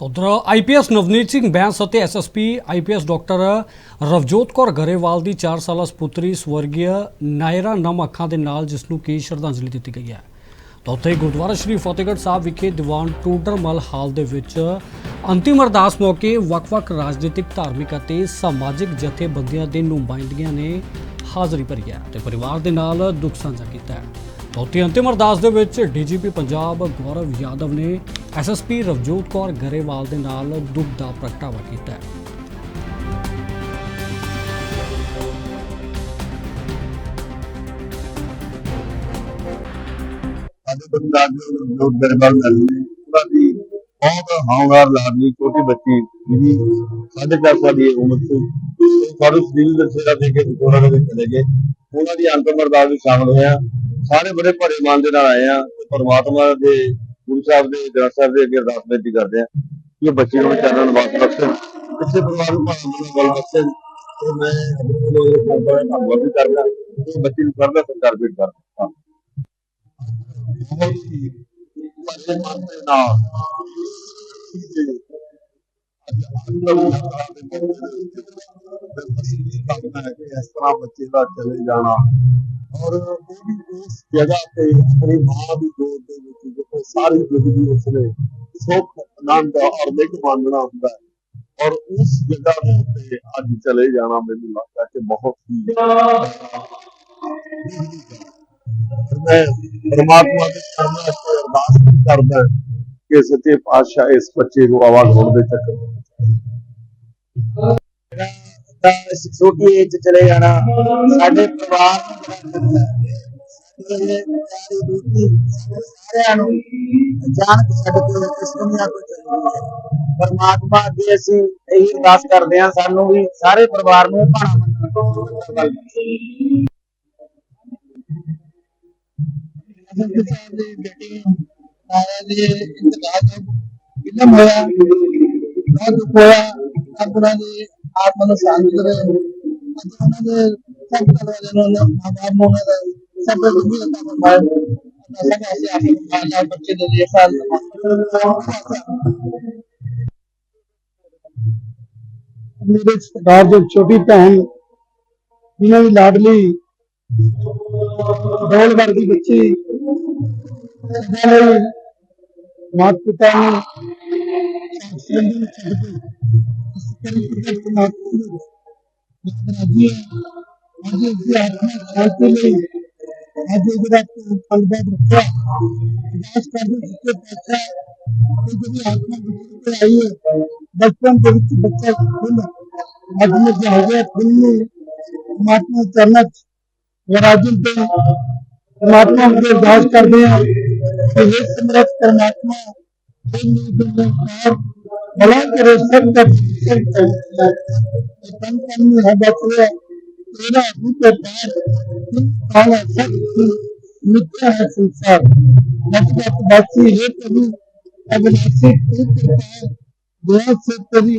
ਉਧਰ ਆਈਪੀਐਸ ਨਵਨੀਤ ਸਿੰਘ ਬੈਂਸ ਅਤੇ SSP IPS doctor Ravjot Kaur Grewal ਦੀ 4 ਸਾਲਾ ਸਪੁੱਤਰੀ ਸਵਰਗੀ ਨਾਇਰਾ ਨਮ ਅੱਖਾਂ ਦੇ ਨਾਲ, ਜਿਸ ਨੂੰ ਕੀ ਸ਼ਰਧਾਂਜਲੀ ਦਿੱਤੀ ਗਈ ਹੈ। ਤਾਂ ਉੱਥੇ ਗੁਰਦੁਆਰਾ ਸ਼੍ਰੀ ਫਤਿਹਗੜ੍ਹ ਸਾਹਿਬ ਵਿਖੇ ਦੀਵਾਨ ਟੂਡਰਮਲ ਹਾਲ ਦੇ ਵਿੱਚ ਅੰਤਿਮ ਅਰਦਾਸ ਮੌਕੇ ਵੱਖ-ਵੱਖ ਰਾਜਨੀਤਿਕ, ਧਾਰਮਿਕ ਅਤੇ ਸਮਾਜਿਕ ਜਥੇਬੰਦੀਆਂ ਦੇ ਨੁਮਾਇੰਦਗੀਆਂ ਨੇ ਹਾਜ਼ਰੀ ਭਰੀ ਹੈ ਤੇ ਪਰਿਵਾਰ ਦੇ ਨਾਲ ਦੁੱਖ ਸਾਂਝਾ ਕੀਤਾ ਹੈ। ਚੌਥੀ ਅੰਤਿਮ ਅਰਦਾਸ ਦੇ ਵਿੱਚ ਡੀਜੀਪੀ ਪੰਜਾਬ ਗੌਰਵ ਯਾਦਵ ਨੇ ਐਸਐਸਪੀ ਰਵਜੋਤ ਕੌਰ ਗਰੇਵਾਲ ਦੇ ਨਾਲ ਦੁੱਖ ਦਾ ਪ੍ਰਗਟਾਵਾ ਕੀਤਾ ਹੈ। ਸਾਡੇ ਬੰਦਾਂ ਜੋ ਉਹਨਾਂ ਦੀ ਬਹੁਤ ਹੌਂਗਾਰ ਲਾਡਲੀ, ਛੋਟੀ ਬੱਚੀ ਜਿਹਦੀ ਸਾਢੇ ਚਾਰ ਸਾਲ ਦੀ ਉਮਰ ਸੀ ਸਾਡੇ ਦਿਲ ਦੇ ਸੇਵਾ ਦੇ ਕੇ ਉਹਨਾਂ ਦੇ ਚਲੇ ਗਏ। ਉਹਨਾਂ ਦੀ ਅੰਤਮ ਅਰਦਾਸ ਵਿੱਚ ਸ਼ਾਮਲ ਹੋਇਆ। ਸਾਰੇ ਬੜੇ ਭਰੇ ਮਨ ਦੇ ਨਾਲ ਆਏ ਆ ਪਰਮਾਤਮਾ ਦੇ ਗੁਰੂ ਸਾਹਿਬ ਦੇ ਗ੍ਰੰਥ ਸਾਹਿਬ ਦੇ ਅੱਗੇ ਅਰਦਾਸ ਬੇਨਤੀ ਕਰਦੇ ਆ ਕਿ ਬੱਚੇ ਨੂੰ ਚਰਨ ਵਾਸ ਬਖਸ਼ਣ ਕਿਸੇ ਪਰਿਵਾਰ ਨੂੰ ਭਾਵੇਂ ਨੂੰ ਬਲ ਬਖਸ਼ਣ ਤੇ ਮੈਂ ਆਪਣੇ ਵੱਲੋਂ ਇਹ ਸੰਤਾਂ ਦਾ ਧੰਨਵਾਦ ਵੀ ਕਰਦਾ ਤੇ ਬੱਚੇ ਨੂੰ ਕਰਦਾ ਸੰਕਾਰ ਵੀ ਕਰਦਾ। ਬਹੁਤ ਹੀ। ਪਰਮਾਤਮਾ ਦੇ ਨਾਲ ਇਸ ਤਰ੍ਹਾਂ ਬੱਚੇ ਦਾ ਚਲੇ ਜਾਣਾ ਔਰ ਉਹ ਵੀ ਉਸ ਜਗ੍ਹਾ ਤੇ ਆਪਣੀ ਮਾਂ ਦੀ ਗੋਦ ਦੇ ਵਿੱਚ ਜਿੱਥੇ ਸਾਰੀ ਜ਼ਿੰਦਗੀ ਉਸਨੇ ਸੁੱਖ, ਆਨੰਦ ਔਰ ਨਿਕ ਮੰਨਣਾ ਹੁੰਦਾ ਹੈ। ਔਰ ਉਸ ਜਗ੍ਹਾ ਦੇ ਉੱਤੇ ਅੱਜ ਚਲੇ ਜਾਣਾ ਮੈਨੂੰ ਲੱਗਦਾ ਕਿ ਬਹੁਤ ਹੀ ਮੈਂ ਪਰਮਾਤਮਾ ਦੇ ਚਰਨਾਂ 'ਚ ਅਰਦਾਸ ਵੀ ਕਰਦਾ ਕਿ ਸੱਚੇ ਪਾਤਸ਼ਾਹ ਇਸ ਬੱਚੇ ਨੂੰ ਆਵਾਜ਼ ਹੋਣ ਦੇ ਚੱਕਰ ਤਾਂ ਇਸ ਛੋਟੀ ਏਜ ਚਲੇ ਜਾਣਾ, ਸਾਡੇ ਪਰਿਵਾਰ ਸਾਰਿਆਂ ਨੂੰ ਅਚਾਨਕ ਛੱਡ ਕੇ ਇਸ ਦੁਨੀਆ ਤੋਂ ਚਲੀ ਗਈ ਪਰਮਾਤਮਾ ਅੱਗੇ ਅਸੀਂ ਇਹੀ ਅਰਦਾਸ ਕਰਦੇ ਹਾਂ, ਸਾਨੂੰ ਵੀ ਸਾਰੇ ਪਰਿਵਾਰ ਨੂੰ ਭਾਣਾ ਮੰਨਣ ਅਜੇ ਸਾਹਿਬ ਦੀ ਬੇਟੀ ਆਇਆ ਜੀ ਇੰਤਕਾਲ ਕਿੰਨਾ ਹੋਇਆ ਬਹੁਤ ਹੋਇਆ ਆਪਣਾ ਦੀ ਆਤਮਾ ਨੂੰ ਮੇਰੇ ਸਰਦਾਰ ਜੋ, ਛੋਟੀ ਭੈਣ ਇਹਨਾਂ ਦੀ ਲਾਡਲੀ ਡੋਲ ਵਰਗੀ ਬੱਚੀ ਮਾਤਾ ਪਿਤਾ ਨੂੰ ਅੱਜ ਜਿਹੜਾ ਪਲਬਾਦ ਰੱਖਿਆ ਅਰਦਾਸ ਕਰਦੇ ਜਿੱਤੇ ਪਾਤਸ਼ਾਹ ਇਹ ਜਿਹੜੀ ਆਤਮਾ ਗੁਰੂ ਆਈ ਹੈ ਬਚਪਨ ਦੇ ਵਿੱਚ ਬੱਚਾ ਖੁੱਲ ਅੱਜ ਇਹ ਜੋ ਹੋ ਗਿਆ ਖੁੱਲ ਨੂੰ ਪਰਮਾਤਮਾ ਚਰਨਾਂ ਚ ਵਿਰਾਜਨ ਤੇ ਪਰਮਾਤਮਾ ਨੂੰ ਅਰਦਾਸ ਕਰਦੇ ਹਾਂ ਕਿ ਇਹ ਸਮਰੱਥ ਪਰਮਾਤਮਾ ਇਹ ਨਿਰਭਰ ਕਾਰ भला करे सब तक तन तन में हवा को तेरा भूत पार काला सब मिथ्या है संसार नफरत बाकी है कभी अविनाशी तू के पार बहुत से कभी